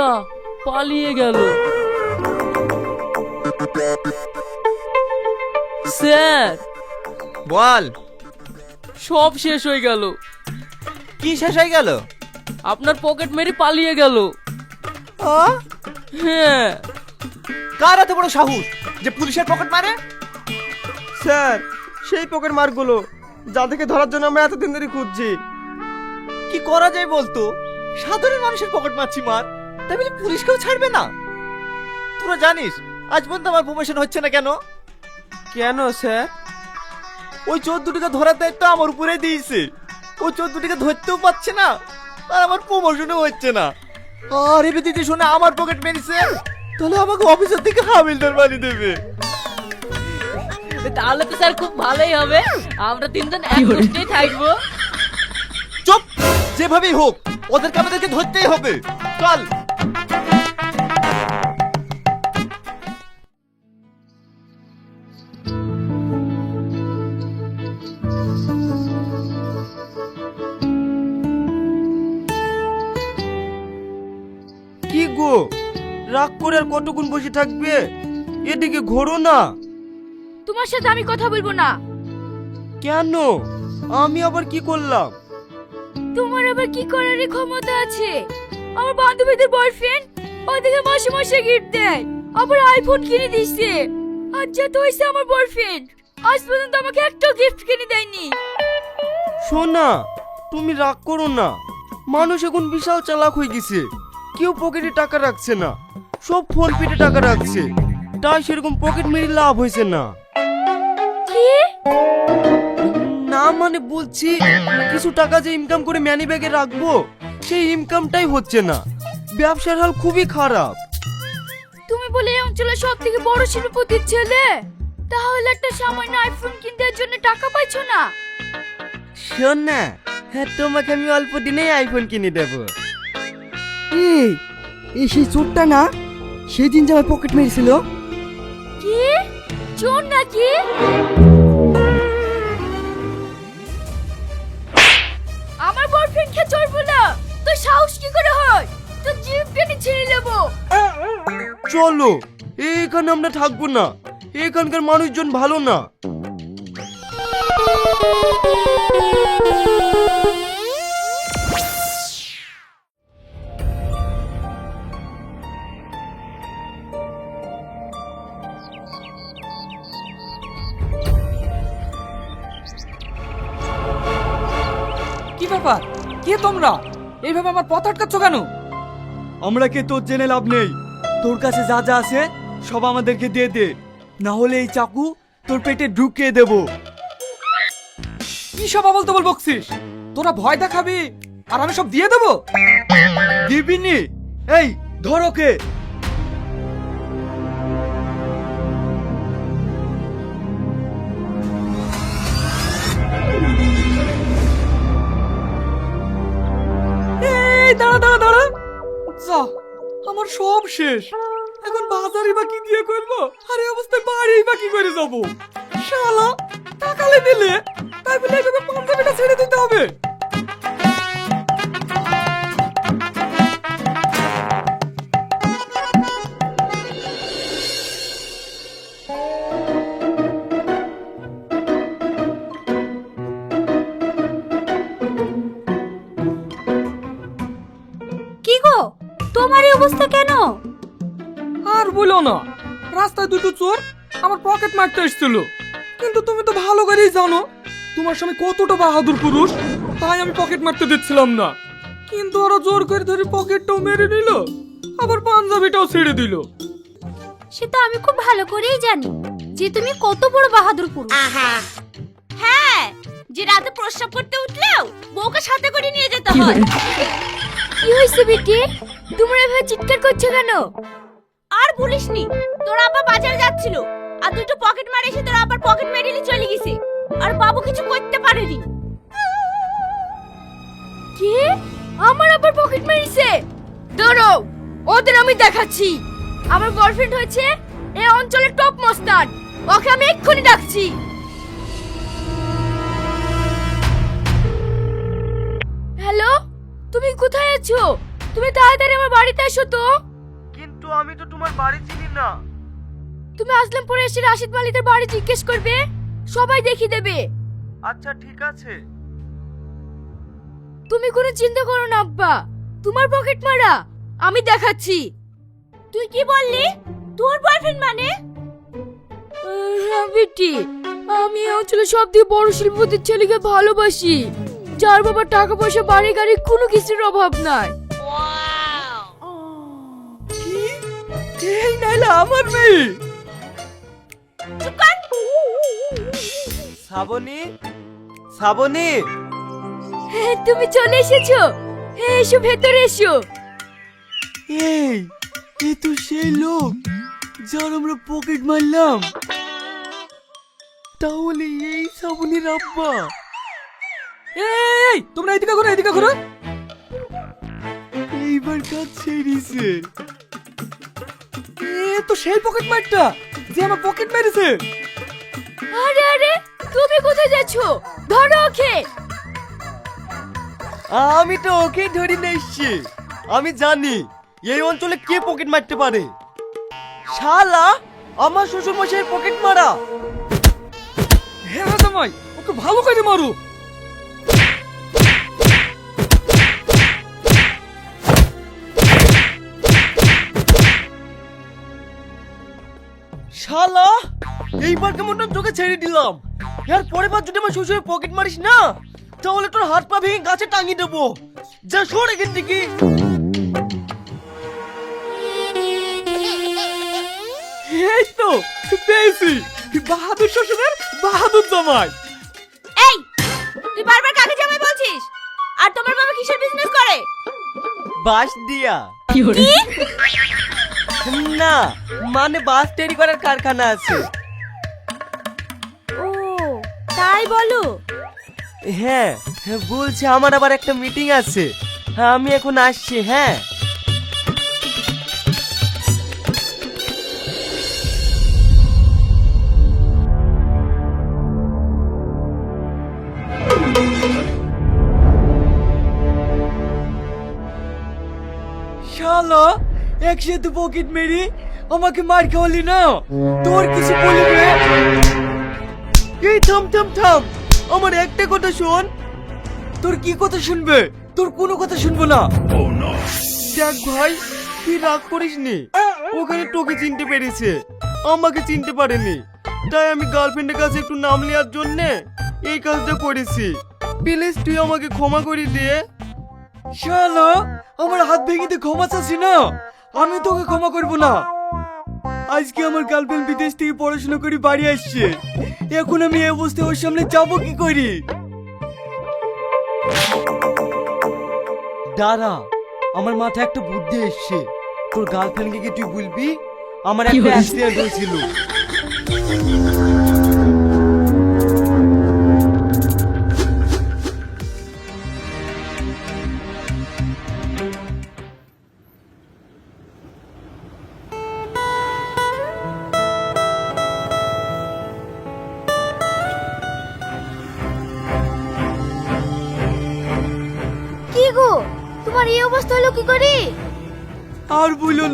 যা পালিয়ে গেল। স্যার বল। সব শেষ হয়ে গেল। কি শেষ হয়ে গেল? আপনার পকেট মেরে পালিয়ে গেল। হ্যাঁ। কার এত বড় সাহস যে পুলিশের পকেট মারে? স্যার সেই পকেট মারগুলো যাদেরকে ধরার জন্য আমরা এতদিন ধরে খুঁজছি। কি করা যায় বলতো? সাধারণ মানুষের পকেট মারছি মার। তাই বলে পুলিশকেও ছাড়বে না। তোরা জানিস আজ পর্যন্ত আমার প্রমোশন হচ্ছে না কেন? কেন স্যার? ওই চোর দুটিকে ধরার দায়িত্ব আমার উপরে দিয়েছে। ওই চোর দুটিকে ধরতেও পারছে না আর আমার প্রমোশনও হচ্ছে না। আর এবার দিদি শুনে আমার পকেট মেরেছে তাহলে আমাকে অফিসের থেকে হাবিলদার বানিয়ে দেবে। তাহলে তো স্যার খুব ভালোই হবে। আমরা তিনজন এক পোস্টেই থাকব। চুপ! যেভাবেই হোক ওদেরকে আমাদেরকে ধরতেই হবে। চল! রাগ করে আর কতক্ষণ বসে থাকবে? এদিকে ঘোরো না। তোমার সাথে আমি কথা বলব না। কেন? আমি আবার কি করলাম? তোমার আবার কি করার ক্ষমতা আছে? আমার বান্ধবীদের বয়ফ্রেন্ড ওদিকে মাসে মাসে গিফট দেয়। আবার আইফোন কিনে দিচ্ছে আর যা তো হয়েছে আমার বয়ফ্রেন্ড আজ পর্যন্ত আমাকে একটা গিফট কিনে দেয়নি। শোনা তুমি রাগ করো না। মানুষ এখন বিশাল চালাক হয়ে গেছে। কেউ পকেটে টাকা রাখছে না। সব ফোন পেতে টাকা রাখছে। তাই সেরকম পকেট মেরে লাভ হয়েছে না। কি? না মানে বলছি কিছু টাকা যে ইনকাম করে ম্যানি ব্যাগে রাখব সেই ইনকামটাই হচ্ছে না। ব্যবসার হাল খুবই খারাপ। তুমি বলে এই অঞ্চলের সব থেকে বড় শিল্পপতির ছেলে? তাহলে একটা সামান্য আইফোন কিনতে জন্য টাকা পাইছো না? শোন না হ্যাঁ তোমাকে আমি অল্প দিনেই আইফোন কিনে দেবো। এই এই সেই চোরটা না? সেদিন যে আমার পকেট মেরেছিল। কি? চোর নাকি? আমার বয়ফ্রেন্ড কে চোর বলো? তোর সাহস কি করে হয়? তোর জিভ টেনে ছিঁড়ে নেব। চলো এখানে আমরা থাকব না। এখানকার মানুষজন ভালো না। ব্যাপার? কে তোমরা? এইভাবে আমার পথ আটকাচ্ছ কেন? আমরা কে তোর জেনে লাভ নেই? তোর কাছে যা যা আছে সব আমাদেরকে দিয়ে দে। না হলে এই চাকু তোর পেটে ঢুকিয়ে দেবো। কি সব বলতে তবল বকছিস? তোরা ভয় দেখাবি? আর আমি সব দিয়ে দেবো? দিবিনি? এই ধর ওকে। এই, দাঁড়া দাঁড়া দাঁড়া। যা, আমার সব শেষ। এখন বাজারে বা কি দিয়ে করব? আরে অবস্থায় বাড়ি বা কি করে যাব? শালা, টাকালে দিলে, তাই বলে এইভাবে পাঞ্জাবিটা ছেড়ে দিতে হবে। এই অবস্থা কেন? আর বলো না রাস্তায় দুটো চোর আমার পকেট মারতে এসেছিল। কিন্তু তুমি তো ভালো করেই জানো তোমার স্বামী কতটা বাহাদুর পুরুষ তাই আমি পকেট মারতে দিচ্ছিলাম না। কিন্তু ওরা জোর করে ধরে পকেটটাও মেরে নিল আবার পাঞ্জাবিটাও ছেড়ে দিল। সে তো আমি খুব ভালো করেই জানি যে তুমি কত বড় বাহাদুর পুরুষ। হ্যাঁ যে রাতে প্রস্রাব করতে উঠলেও বউকে সাথে করে নিয়ে যেতে হয়। কি হয়েছে বিটি? তোমরা এভাবে চিৎকার করছ কেন? আর বলিসনি তোর আব্বা বাজারে যাচ্ছিল। আর দুটো পকেট মারে এসে তোর আবার পকেট মেরে চলে গেছে। আর বাবু কিছু করতে পারেনি। কি? আমার আবার পকেট মেরেছে? দাঁড়াও ওদের আমি দেখাচ্ছি। আমার বয়ফ্রেন্ড হয়েছে এই অঞ্চলের টপ মস্তান ওকে আমি এক্ষুনি ডাকছি। এসেছ তুমি কোথায় আছো? তুমি তাড়াতাড়ি আমার বাড়িতে এসো তো। কিন্তু আমি তো তোমার বাড়ি চিনি না। তুমি আসলামপুরে এসে রাশিদ মালিকের বাড়ি জিজ্ঞেস করবে সবাই দেখিয়ে দেবে। আচ্ছা ঠিক আছে। তুমি কোনো চিন্তা করো না আব্বা। তোমার পকেট মারা আমি দেখাচ্ছি। তুই কি বললি? তোর বয়ফ্রেন্ড মানে? হ্যাঁ বেটি আমি এই অঞ্চলে সব থেকে বড় শিল্পতির ছেলেকে ভালোবাসি। যার বাবার টাকা পয়সা বাড়ি গাড়ি কোনো কিছুর অভাব নাই। এই নাইলে আমার মেয়ে। শ্রাবণী শ্রাবণী হ্যাঁ তুমি চলে এসেছ। হ্যাঁ এসো ভেতরে এসো। এই এ তো সেই লোক যার আমরা পকেট মারলাম। তাহলে এই শ্রাবণীর আব্বা এই তোমরা এদিকে করো এদিকে করো এইবার কাজ ছেড়েছে এ তো সেই পকেট মারটা যে আমার পকেট মেরেছে। আরে আরে তুমি কোথায় যাচ্ছো? ধরো ওকে। আমি তো ওকেই ধরে নিয়ে এসছি। আমি জানি এই অঞ্চলে কে পকেট মারতে পারে। শালা আমার শ্বশুর মশাই পকেট মারা। হ্যাঁ জামাই ওকে ভালো করে মারো। শালা! এইবার কেমন তোকে ছেড়ে দিলাম। এর পরের বার যদি আমার শ্বশুরের পকেট মারিস না তাহলে তোর হাত পা ভেঙে গাছে টাঙিয়ে দেবো। যা সর এখান থেকে। এই তো পেয়েছি। বাহাদুর শ্বশুরের বাহাদুর জামাই। এই তুই বারবার কাকে জামাই বলছিস? আর তোমার বাবা কিসের বিজনেস করে? বাস দিয়া। না মানে বাস তৈরি করার কারখানা আছে। ও তাই বলো? হ্যাঁ হ্যাঁ, বলছি আমার আবার একটা মিটিং আছে। হ্যাঁ আমি এখন আসছি হ্যাঁ। একসাথে পকেট মেরে আমাকে মার খাওয়ালি না? তোর কিছু এই থাম থাম থাম। আমার একটা কথা শোন। তোর কি কথা শুনবে? তোর কোনো কথা শুনব না। দেখ ভাই, তুই রাগ করিস নি। ওখানে তোকে চিনতে পেরেছে। আমাকে চিনতে পারেনি। তাই আমি গার্লফ্রেন্ডের কাছে একটু নাম নেওয়ার জন্যে এই কাজটা করেছি। প্লিজ তুই আমাকে ক্ষমা করে দিয়ে শালা, আমার হাত ভেঙে দিয়ে ক্ষমা চাচ্ছি না। আমি তোকে ক্ষমা করব না। আজকে আমার গার্লফ্রেন্ড বিদেশ থেকে পড়াশোনা করে বাড়ি আসছে। এখন আমি এই অবস্থায় ওর সামনে যাব কি করি? দাঁড়া আমার মাথায় একটা বুদ্ধি এসছে। তোর গার্লফ্রেন্ডকে কি তুই বলবি? আমার একটা অ্যাক্সিডেন্ট হয়েছিল।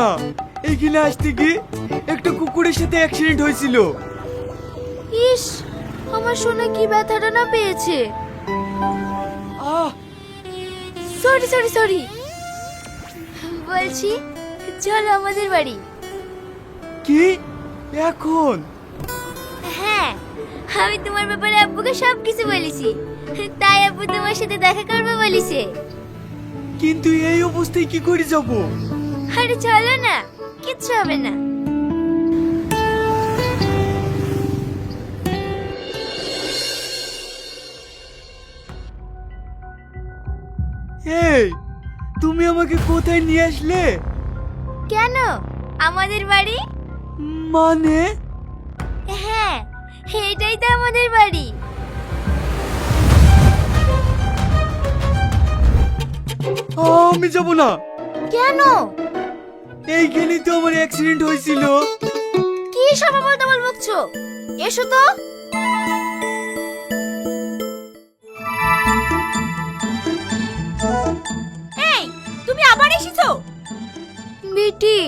না এখানে আসতে কি একটা কুকুরের সাথে অ্যাক্সিডেন্ট হয়েছিল। ইস আমার শোনা কি ব্যথাটা না পেয়েছে? আহ! সরি সরি সরি বলছি চলো আমাদের বাড়ি। কি? এখন? হ্যাঁ আমি তোমার ব্যাপারে আব্বুকে সব কিছু বলেছি। তাই আব্বু তোমার সাথে দেখা করবে বলেছে। কিন্তু এই অবস্থায় কি করে যাব? আরে চলো না কিচ্ছু হবে না। এই তুমি আমাকে কোথায় নিয়ে আসলে? কেন? আমাদের বাড়ি? মানে? হ্যাঁ এটাই তো আমাদের বাড়ি। আমি যাব না। কেন? এইখানে তো আমার অ্যাক্সিডেন্ট হয়েছিল। কি সবাই বল বল বকছো? এসো তো। এই তুমি আবার এসেছ? বেটি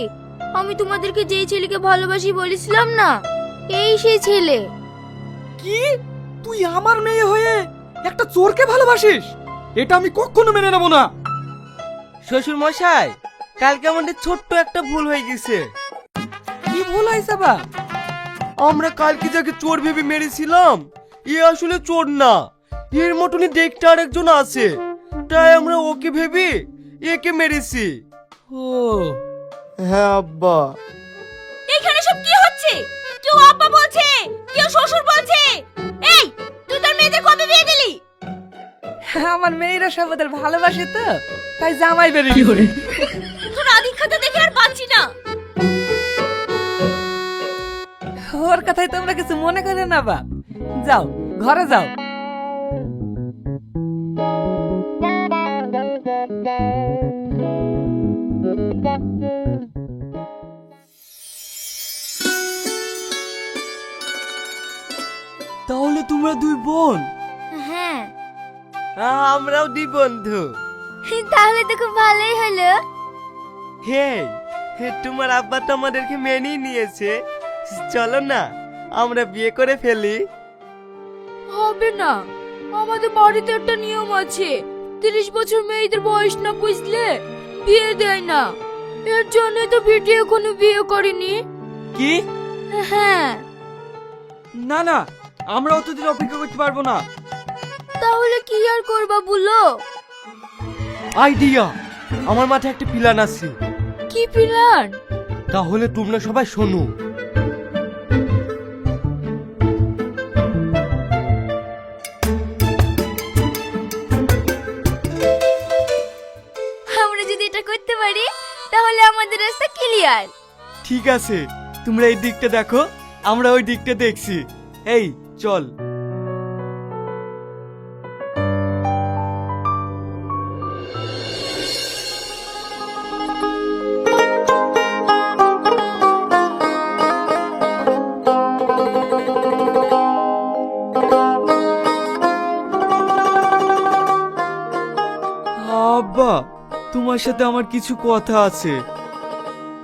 আমি তোমাদেরকে যেই ছেলেকে ভালোবাসি বলেছিলাম না এই সেই ছেলে। কি? তুই আমার মেয়ে হয়ে একটা চোরকে ভালোবাসিস? এটা আমি কখনো মেনে নেব না। শ্বশুর মশাই কালকে আমাদের ছোট্ট একটা ভুল হয়ে গেছে। কি ভুল হয়েছে বা? আমরা কালকে যাকে চোর ভেবে মেরেছিলাম এ আসলে চোর না। এর মতনই দেখতে আর একজন আছে। তাই আমরা ওকে ভেবে একে মেরেছি। ও। হ্যাঁ আব্বা। এখানে সব কি হচ্ছে? কেউ আব্বা বলছে কেউ শ্বশুর বলছে। এই তুই তোর মেয়েদের কবে বিয়ে দিলি? আমার মেয়েরা সব ওদের ভালোবাসে তো তাই জামাই বেরিয়ে। করে? ওর কথাই তোমরা কিছু মনে করে না বাপ। যাও ঘরে যাও। তাহলে তোমরা দুই বোন? হ্যাঁ। আমরাও দুই বন্ধু। তাহলে তো খুব ভালোই হলো। হে হে তোমার আব্বা তো আমাদেরকে মেনেই নিয়েছে। চলো না আমরা বিয়ে করে ফেলি। হবে না। আমাদের বাড়িতে একটা নিয়ম আছে। তিরিশ বছর মেয়েদের বয়স না বুঝলে বিয়ে দেয় না। এর জন্য তো ভিডিও এখনও বিয়ে করেনি। কি? হ্যাঁ। না না আমরা অতদিন অপেক্ষা করতে পারব না। তাহলে কি আর করবা বলো? আইডিয়া! আমার মাথায় একটা প্ল্যান আছে। কি প্ল্যান? তাহলে তোমরা সবাই শোনো। ঠিক আছে, তোমরা এই দিকটা দেখো, আমরা ওই দিকটা দেখছি। এই, চল। আব্বা, তোমার সাথে আমার কিছু কথা আছে।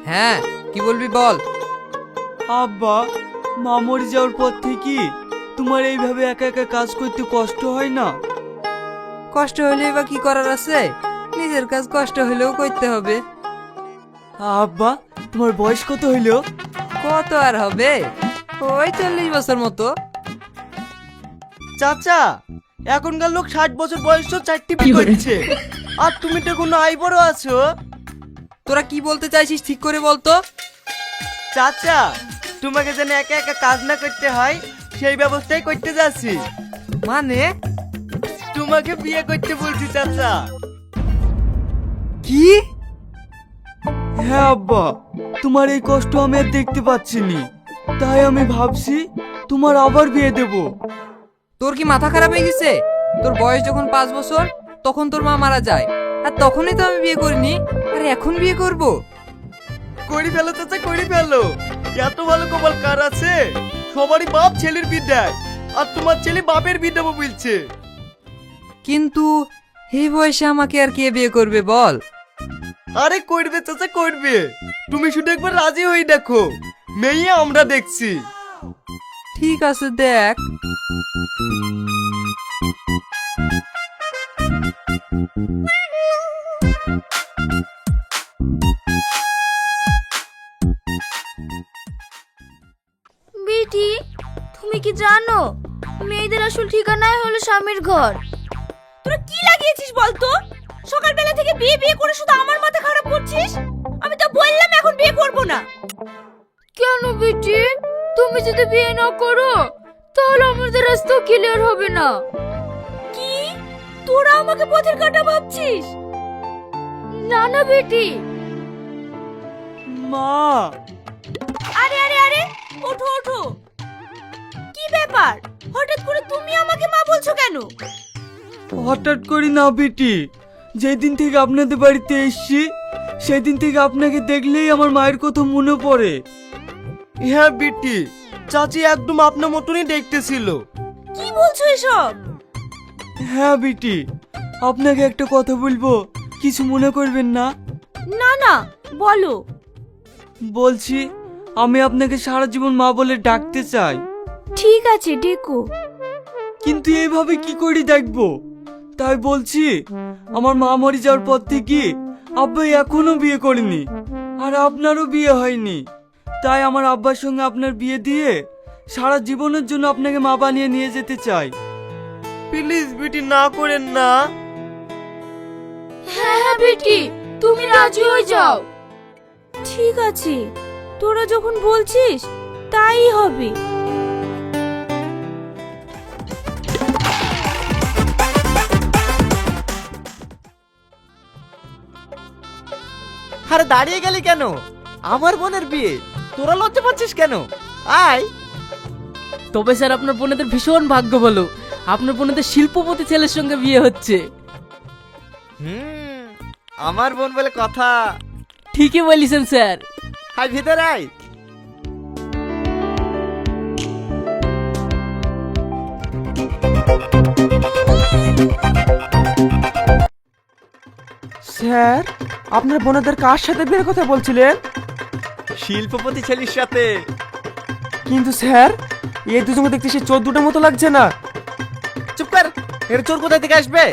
হ্যাঁ কি বলবি বল? আব্বা মা মরে যাওয়ার পর থেকে তোমার এইভাবে একা একা কাজ করতে কষ্ট হয় না। কষ্ট হলে বা কি করার আছে? নিজের কাজ কষ্ট হলেও করতে হবে। আব্বা তোমার বয়স কত হইল? কত আর হবে? ওই চল্লিশ বছর মতো। চাচা এখনকার লোক ষাট বছর বয়স তো চারটি বিয়ে করছে। আর তুমি তো কোনো আই বড় আছো? তোরা কি বলতে চাইছিস ঠিক করে বলতো? চাচা তোমাকে যেন একা একা কাজ না করতে হয় সেই ব্যবস্থাই করতে যাচ্ছি। মানে? তোমাকে বিয়ে করতে বলছি চাচা। কি? হ্যাঁ আব্বা তোমার এই কষ্ট আমি আর দেখতে পাচ্ছি নি তাই আমি ভাবছি তোমার আবার বিয়ে দেব। তোর কি মাথা খারাপ হয়ে গেছে? তোর বয়স যখন পাঁচ বছর তখন তোর মা মারা যায়। আর তখনই তো আমি বিয়ে করিনি আর এখন বিয়ে করব? করি ফেলো চাচা করি ফেলো। এত ভালো কপাল কার আছে? সবারই বাপ ছেলের বিদ্যায় আর তোমার ছেলে বাপের বিদ্যা বলছে। কিন্তু এই বয়সে আমাকে আর কে বিয়ে করবে বল? আরে করবে চাচা করবে। তুমি শুধু একবার রাজি হয়ে দেখো। মেয়ে আমরা দেখছি। ঠিক আছে দেখ। মেয়েদের আসল ঠিকানাই হলো স্বামীর ঘর। তোরা কি লাগিয়েছিস বলতো? সকালবেলা থেকে বিয়ে বিয়ে করে শুধু আমার মাথা খারাপ করছিস? আমি তো বললাম এখন বিয়ে করব না। কেন বিটি? তুমি যদি বিয়ে না করো তাহলে আমাদের রাস্তা ক্লিয়ার হবে না। কি? তোরা আমাকে পথের কাটা ভাবছিস? না না বেটি। মা! আরে আরে আরে ওঠো ওঠো। ব্যাপার? হঠাৎ করে তুমি আমাকে মা বলছো কেন? হঠাৎ করি না বেটি। যেদিন থেকে আপনাদের বাড়িতে এসছি সেদিন থেকে আপনাকে দেখলেই আমার মায়ের কথা মনে পড়ে। হ্যাঁ বিটি চাচি একদম আপনার মতনই দেখতেছিল। কি বলছো এসব? হ্যাঁ বেটি আপনাকে একটা কথা বলব কিছু মনে করবেন না? না না বলো। বলছি আমি আপনাকে সারা জীবন মা বলে ডাকতে চাই। ঠিক আছে ডেকো। কিন্তু এইভাবে কি করে দেখব? তাই বলছি আমার মা মরে যাওয়ার পর থেকে আব্বা এখনও বিয়ে করেনি আর আপনারও বিয়ে হয়নি। তাই আমার আব্বার সঙ্গে আপনার বিয়ে দিয়ে সারা জীবনের জন্য আপনাকে মা বানিয়ে নিয়ে যেতে চাই। প্লিজ বিটি না করেন না। হ্যাঁ হ্যাঁ বেটি তুমি রাজি হয়ে যাও। ঠিক আছে তোরা যখন বলছিস তাই হবে। আরে দাঁড়িয়ে গেলি কেন? আমার বোনের বিয়ে। তোরা লজ্জা পাচ্ছিস কেন? আয়। তবে স্যার আপনার বোনেদের ভীষণ ভাগ্য বলো আপনার বোনেদের শিল্পপতি ছেলের সঙ্গে বিয়ে হচ্ছে। হুম আমার বোন বলে কথা। ঠিকই বলিছেন স্যার। হাই ভিতরে আয়। স্যার আপনার বোনেদের কার সাথে বিয়ের কথা বলছিলেন? শিল্পপতি ছেলের সাথে। কিন্তু স্যার এই দুজনকে দেখতে সে চোদ্দটার মতো লাগছে না। চুপ কর এর চোর কোথায় থেকে আসবে?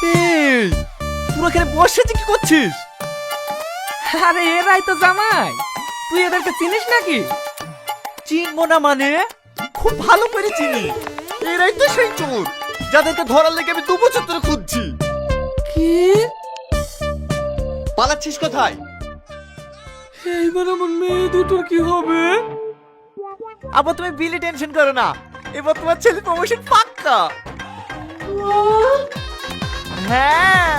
তুই এখানে বসে কি করছিস? আরে এরাই তো জামাই। তুই এদেরকে চিনিস নাকি? চিনবো না মানে? খুব ভালো করে চিনি। এরাই তো সেই চোর। যাদেরকে ধরার লেগে আমি দু বছর ধরে খুঁজছি। কি? পালাচ্ছিস কোথায়? এইবার আমার মেয়ে দুটোর কি হবে? আবার তুমি বিলি টেনশন করো না। এবার তোমার ছেলে প্রমোশন পাক্কা। হ্যাঁ।